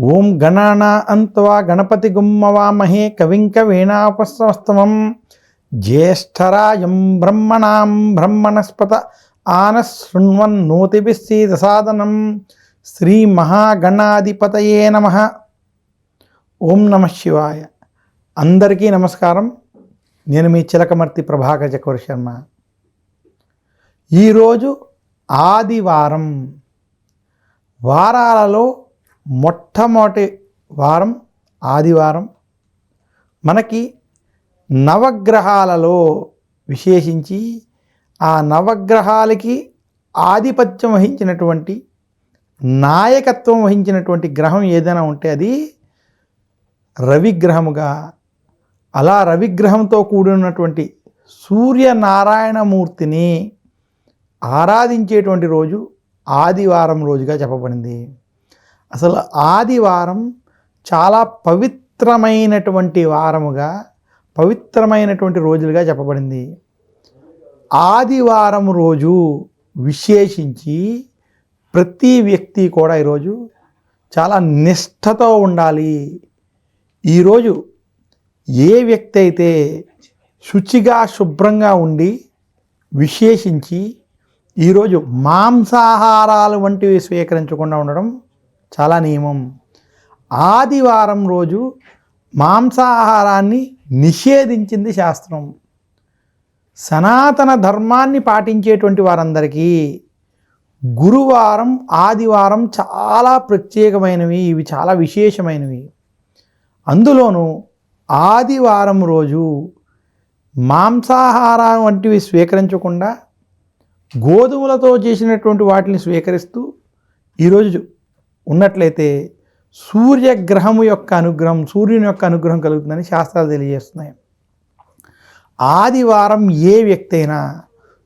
ఓం గణానా అంత్వా గణపతి గుమ్మవామహే కవింక వీణాపస్తమం జ్యేష్ఠరాయం బ్రహ్మణాం బ్రహ్మణస్పత ఆనశృణ్వన్నోతిభిశ్చీదసాదనం శ్రీ మహాగణాధిపతయే నమ. ఓం నమ శివాయ. అందరికీ నమస్కారం. నేను మీ చిలకమర్తి ప్రభాకర్ చక్రవర్తి శర్మ. ఈరోజు ఆదివారం. వారాలలో మొట్టమొదటి వారం ఆదివారం మనకి నవగ్రహాలలో విశేషించి ఆ నవగ్రహాలకి ఆధిపత్యం వహించినటువంటి నాయకత్వం వహించినటువంటి గ్రహం ఏదైనా ఉంటే అది రవిగ్రహముగా అలా రవిగ్రహంతో కూడినటువంటి సూర్యనారాయణమూర్తిని ఆరాధించేటువంటి రోజు ఆదివారం రోజుగా చెప్పబడింది. అసలు ఆదివారం చాలా పవిత్రమైనటువంటి వారముగా పవిత్రమైనటువంటి రోజులుగా చెప్పబడింది. ఆదివారం రోజు విశేషించి ప్రతి వ్యక్తి కూడా ఈరోజు చాలా నిష్ఠతో ఉండాలి. ఈరోజు ఏ వ్యక్తి అయితే శుచిగా శుభ్రంగా ఉండి విశేషించి ఈరోజు మాంసాహారాలు వంటివి స్వీకరించకుండా ఉండడం చాలా నియమం. ఆదివారం రోజు మాంసాహారాన్ని నిషేధించింది శాస్త్రం. సనాతన ధర్మాన్ని పాటించేటువంటి వారందరికీ గురువారం ఆదివారం చాలా ప్రత్యేకమైనవి. ఇవి చాలా విశేషమైనవి. అందులోనూ ఆదివారం రోజు మాంసాహారం వంటివి స్వీకరించకుండా గోధుమలతో చేసినటువంటి వాటిని స్వీకరిస్తూ ఈరోజు ఉన్నట్లయితే సూర్యగ్రహము యొక్క అనుగ్రహం సూర్యుని యొక్క అనుగ్రహం కలుగుతుందని శాస్త్రాలు తెలియజేస్తున్నాయి. ఆదివారం ఏ వ్యక్తి అయినా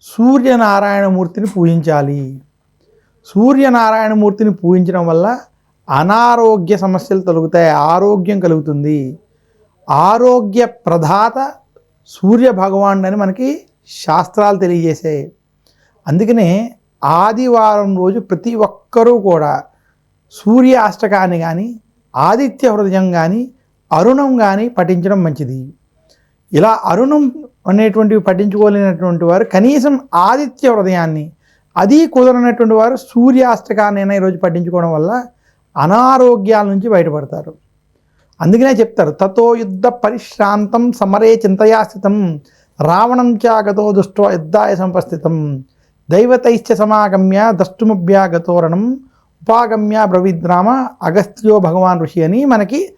సూర్యనారాయణమూర్తిని పూజించాలి. సూర్యనారాయణమూర్తిని పూజించడం వల్ల అనారోగ్య సమస్యలు తొలగుతాయి ఆరోగ్యం కలుగుతుంది. ఆరోగ్య ప్రధాత సూర్య భగవానుడు అని మనకి శాస్త్రాలు తెలియజేసాయి అందుకనే ఆదివారం రోజు ప్రతి ఒక్కరూ కూడా సూర్య అష్టకాన్ని కానీ ఆదిత్య హృదయం కానీ అరుణం కానీ పఠించడం మంచిది. ఇలా అరుణం అనేటువంటివి పఠించుకోలేనటువంటి వారు కనీసం ఆదిత్య హృదయాన్ని అది కుదరనటువంటి వారు సూర్యాష్టకాన్నైనా ఈరోజు పట్టించుకోవడం వల్ల అనారోగ్యాల నుంచి బయటపడతారు. అందుకనే చెప్తారు తతో యుద్ధ పరిశ్రాంతం సమరే చింతయా స్థితం రావణం చాగతో దుష్ట యుద్ధాయ సంపస్థితం దైవతైశ్చ సమాగమ్య దష్టుమభ్యాగతోరణం ఉపాగమ్య బ్రవిద్రామ అగస్త్యో భగవాన్ ఋషి అని మనకి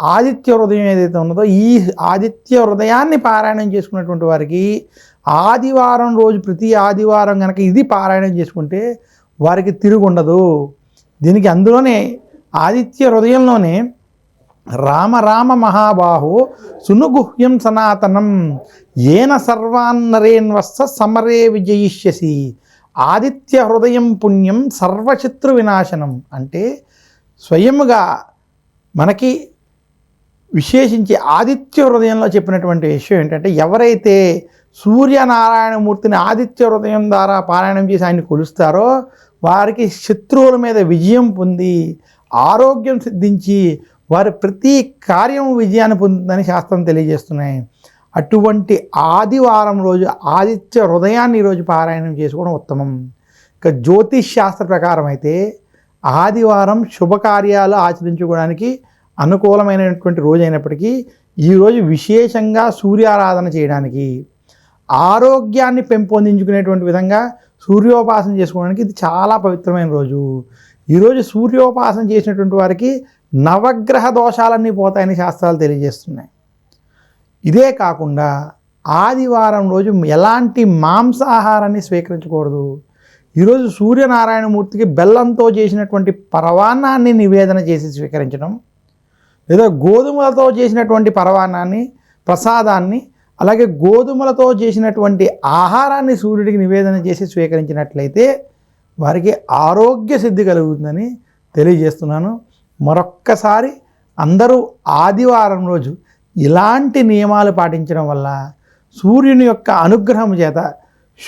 ఆదిత్య హృదయం ఏదైతే ఉన్నదో ఈ ఆదిత్య హృదయాన్ని పారాయణం చేసుకున్నటువంటి వారికి ఆదివారం రోజు ప్రతి ఆదివారం కనుక ఇది పారాయణం చేసుకుంటే వారికి తిరుగుండదు. దీనికి అందులోనే ఆదిత్య హృదయంలోనే రామ రామ మహాబాహో సునుగుహ్యం సనాతనం ఏన సర్వాన్నరేన్వస్స సమరే విజయిష్యసి ఆదిత్య హృదయం పుణ్యం సర్వశత్రు వినాశనం అంటే స్వయముగా మనకి విశేషించి ఆదిత్య హృదయంలో చెప్పినటువంటి విషయం ఏంటంటే ఎవరైతే సూర్యనారాయణమూర్తిని ఆదిత్య హృదయం ద్వారా పారాయణం చేసి ఆయన్ని కొలుస్తారో వారికి శత్రువుల మీద విజయం పొంది ఆరోగ్యం సిద్ధించి వారి ప్రతి కార్యం విజయాన్ని పొందుతుందని శాస్త్రం తెలియజేస్తున్నాయి. అటువంటి ఆదివారం రోజు ఆదిత్య హృదయాన్ని ఈరోజు పారాయణం చేసుకోవడం ఉత్తమం. ఇక జ్యోతిష్ శాస్త్ర ప్రకారం అయితే ఆదివారం శుభకార్యాలు ఆచరించుకోవడానికి అనుకూలమైనటువంటి రోజు అయినప్పటికీ ఈరోజు విశేషంగా సూర్యారాధన చేయడానికి ఆరోగ్యాన్ని పెంపొందించుకునేటువంటి విధంగా సూర్యోపాసన చేసుకోవడానికి ఇది చాలా పవిత్రమైన రోజు. ఈరోజు సూర్యోపాసన చేసినటువంటి వారికి నవగ్రహ దోషాలన్నీ పోతాయని శాస్త్రాలు తెలియజేస్తున్నాయి. ఇదే కాకుండా ఆదివారం రోజు ఎలాంటి మాంసాహారాన్ని స్వీకరించకూడదు. ఈరోజు సూర్యనారాయణమూర్తికి బెల్లంతో చేసినటువంటి పరవాన్నాన్ని నివేదన చేసి స్వీకరించడం లేదా గోధుమలతో చేసినటువంటి పరవాన్నాన్ని ప్రసాదాన్ని అలాగే గోధుమలతో చేసినటువంటి ఆహారాన్ని సూర్యుడికి నివేదన చేసి స్వీకరించినట్లయితే వారికి ఆరోగ్య సిద్ధి కలుగుతుందని తెలియజేస్తున్నాను. మరొక్కసారి అందరూ ఆదివారం రోజు ఇలాంటి నియమాలు పాటించడం వల్ల సూర్యుని యొక్క అనుగ్రహం చేత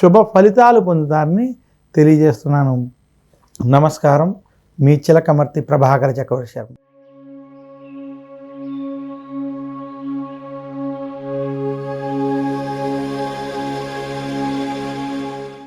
శుభ ఫలితాలు పొందుతారని తెలియజేస్తున్నాను. నమస్కారం. మీ చిలకమర్తి ప్రభాకర చక్రవర్తి శర్మ.